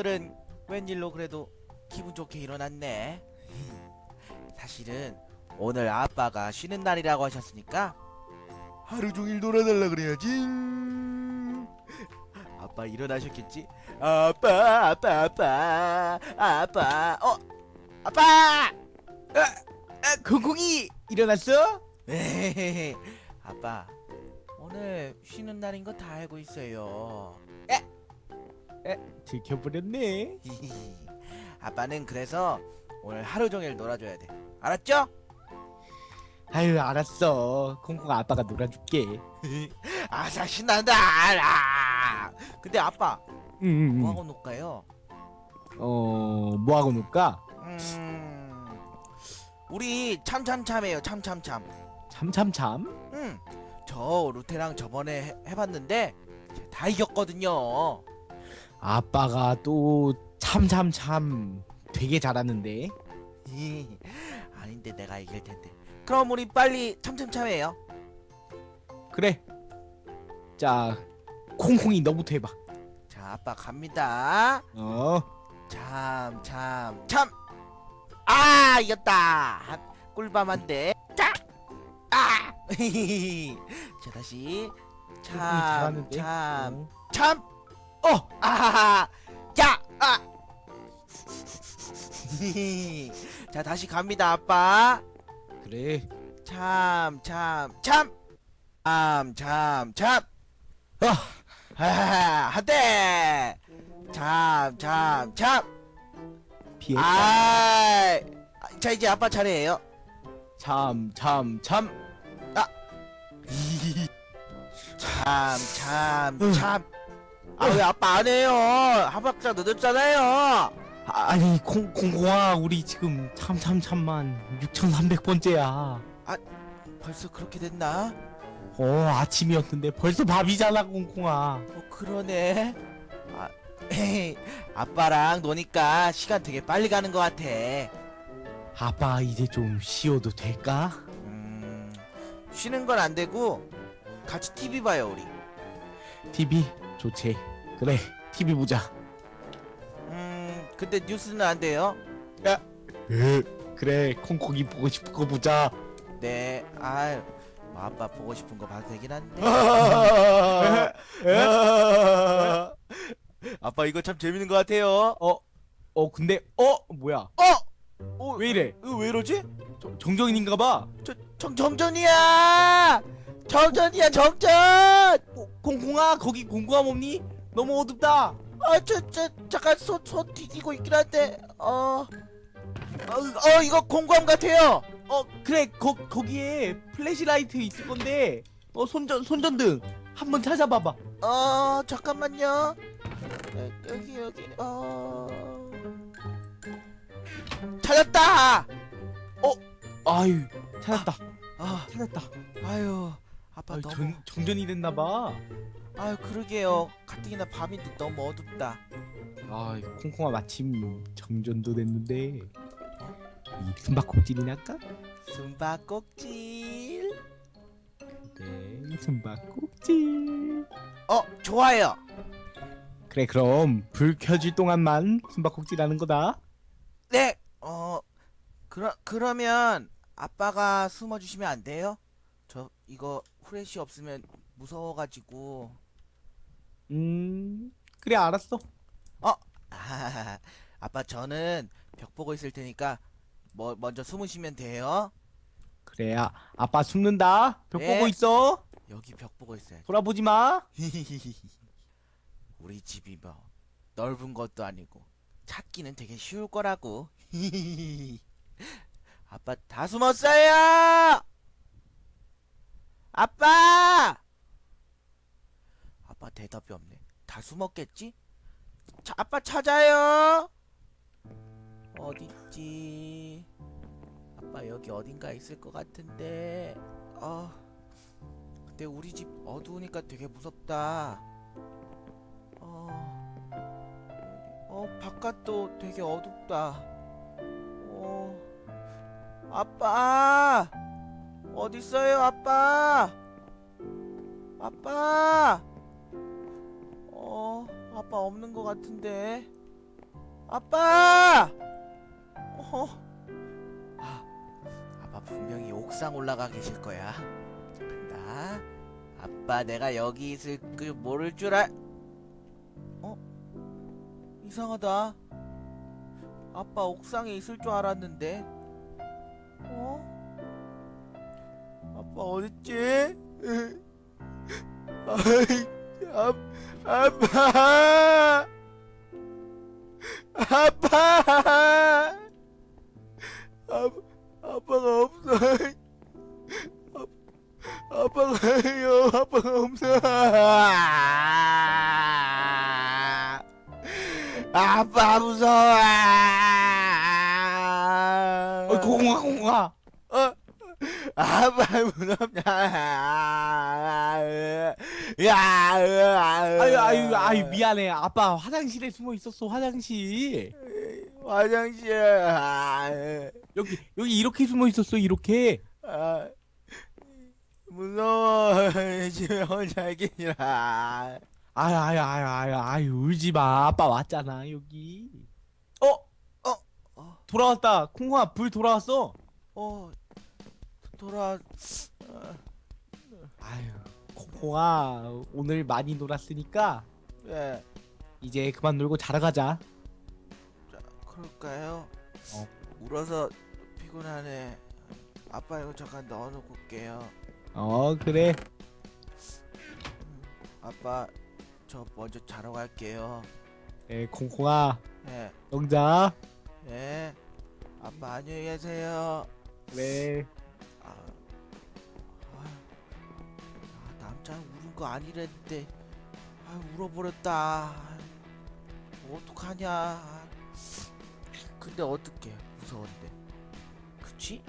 오늘은 웬일로 그래도 기분 좋게 일어났네. 사실은 오늘 아빠가 쉬는 날이라고 하셨으니까 하루 종일 놀아달라 그래야지. 아빠 일어나셨겠지? 아빠, 아빠, 아빠, 아빠, 어, 아빠! 아, 공공이 일어났어? 에헤헤. 아빠, 오늘 쉬는 날인 거 다 알고 있어요. 들켜버렸네. 히히히. 아빠는 그래서 오늘 하루 종일 놀아줘야 돼. 알았죠? 아유 알았어. 콩콩 아빠가 놀아줄게. 아사 신난다. 알아. 근데 아빠 응. 뭐 하고 놀까요? 어 뭐 하고 놀까? 음, 우리 참참참해요. 참참참. 참참참. 음, 저 루테랑 저번에 해, 해봤는데 다 이겼거든요. 아빠가 또 참 참 참 되게 잘하는데. 히, 아닌데 내가 이길 텐데. 그럼 우리 빨리 참참참해요. 그래. 자 콩콩이 너부터 해봐. 자, 아빠 갑니다. 어. 참, 참, 참. 아, 이겼다. 한, 꿀밤한데. 자, 아. 자, 다시. 콩콩이 참, 잘하는데. 참, 어. 참. 어. 아, 야, 아. 자, 다시 갑니다, 아빠. 그래. 참, 참, 참. 참, 참, 참. 아. 아, 한대. 참, 참, 참. 피했다. 아, 자 이제 아빠 차례예요. 참 참 참. 참, 참, 참. 아 왜 아빠 안 해요? 한 박자 늦었잖아요. 아, 아니 콩 콩콩아 우리 지금 참 참 참만 6,300번째야. 벌써 그렇게 됐나? 어 아침이었는데 벌써 밥이잖아 콩콩아 어 그러네. 아, 에이, 아빠랑 노니까 시간 되게 빨리 가는 것 같아. 아빠 이제 좀 쉬어도 될까? 음, 쉬는 건 안 되고 같이 TV 봐요 우리. TV 좋지 그래 TV 보자 음, 근데 뉴스는 안 돼요. 으, 그래 콩콩이 보고 싶은 거 보자 네, 아유, 뭐 아빠 보고 싶은 거 봐도 되긴 한데. 아빠 이거 참 재밌는 것 같아요. 어? 어 근데 어? 뭐야 어? 어, 왜 이래 이거 왜 이러지? 정- 정정인인가 봐 저, 정, 정전이야! 정전이야, 정전! 어, 콩콩아 거기 공구함 없니? 너무 어둡다. 아, 저, 저, 잠깐 손, 손 뒤지고 있긴 한데, 어, 어, 어, 이거 공감 같아요. 어 그래 거, 거기에 플래시라이트 있을 건데 어 손전 손전등 한번 찾아봐봐. 어, 잠깐만요. 여- 여기, 여기, 어, 찾았다! 아유 찾았다. 아, 찾았다. 아유, 아빠 아유, 너무, 정, 정전이 됐나봐 아유, 그러게요. 가뜩이나 밤이 너무 어둡다. 아 콩콩아 마침 정전도 됐는데 이 숨바꼭질이 날까? 숨바꼭질. 네 숨바꼭질 어, 좋아요. 그래 그럼 불 켜질 동안만 숨바꼭질 하는 거다 네, 어, 그러, 그러면 아빠가 숨어 주시면 안 돼요? 저 이거 후레쉬 없으면 무서워가지고. 음 그래 알았어 아, 아빠 저는 벽 보고 있을 테니까 뭐 먼저 숨으시면 돼요. 그래야 아빠 숨는다 벽 네. 보고 있어 여기 벽 보고 있어요. 돌아보지 마 우리 집이 뭐 넓은 것도 아니고 찾기는 되게 쉬울 거라고. 아빠 다 숨었어요. 아빠. 아빠 대답이 없네. 다 숨었겠지? 자, 아빠 찾아요. 어딨지? 아빠 여기 어딘가 있을 것 같은데. 어. 근데 우리 집 어두우니까 되게 무섭다. 어, 어, 바깥도 되게 어둡다. 어, 아빠! 어딨어요, 아빠? 아빠! 어, 아빠 없는 것 같은데. 아빠! 어? 아, 아빠 분명히 옥상 올라가 계실 거야. 간다. 아빠 내가 여기 있을 줄 모를 줄 알. 어? 이상하다. 아빠 옥상에 있을 줄 알았는데. 어? 아빠 어딨지? 아이, 아, 아빠! 아빠! 아, 아빠가 없어. 아, 아빠가요. 아빠가 없어. 아빠 무서워. 어, 공아 공아. 어? 아빠 무섭냐? 야, 아유 아유 아유 미안해. 아빠 화장실에 숨어 있었어 화장실. 화장실. 여기 여기 이렇게 숨어 있었어 이렇게. 아, 무서워. 집에 혼자 있기라. 아유 아유 아유 아유 아유 울지 마. 아빠 왔잖아 여기. 어? 어? 어. 돌아왔다. 콩아 불 돌아왔어. 어, 돌아. 아유 콩아 오늘 많이 놀았으니까 예, 이제 그만 놀고 자러 가자. 그럴까요? 어. 울어서 피곤하네. 아빠 이거 잠깐 넣어놓고 올게요. 어 그래. 음, 아빠, 저 먼저 자러 갈게요. 에 콩콩아 예, 영자. 예. 아빠 안녕히 계세요. 그래. 거 아니랬는데. 아 울어버렸다. 아, 어떡하냐. 아, 근데 어떡해. 무서운데. 그치?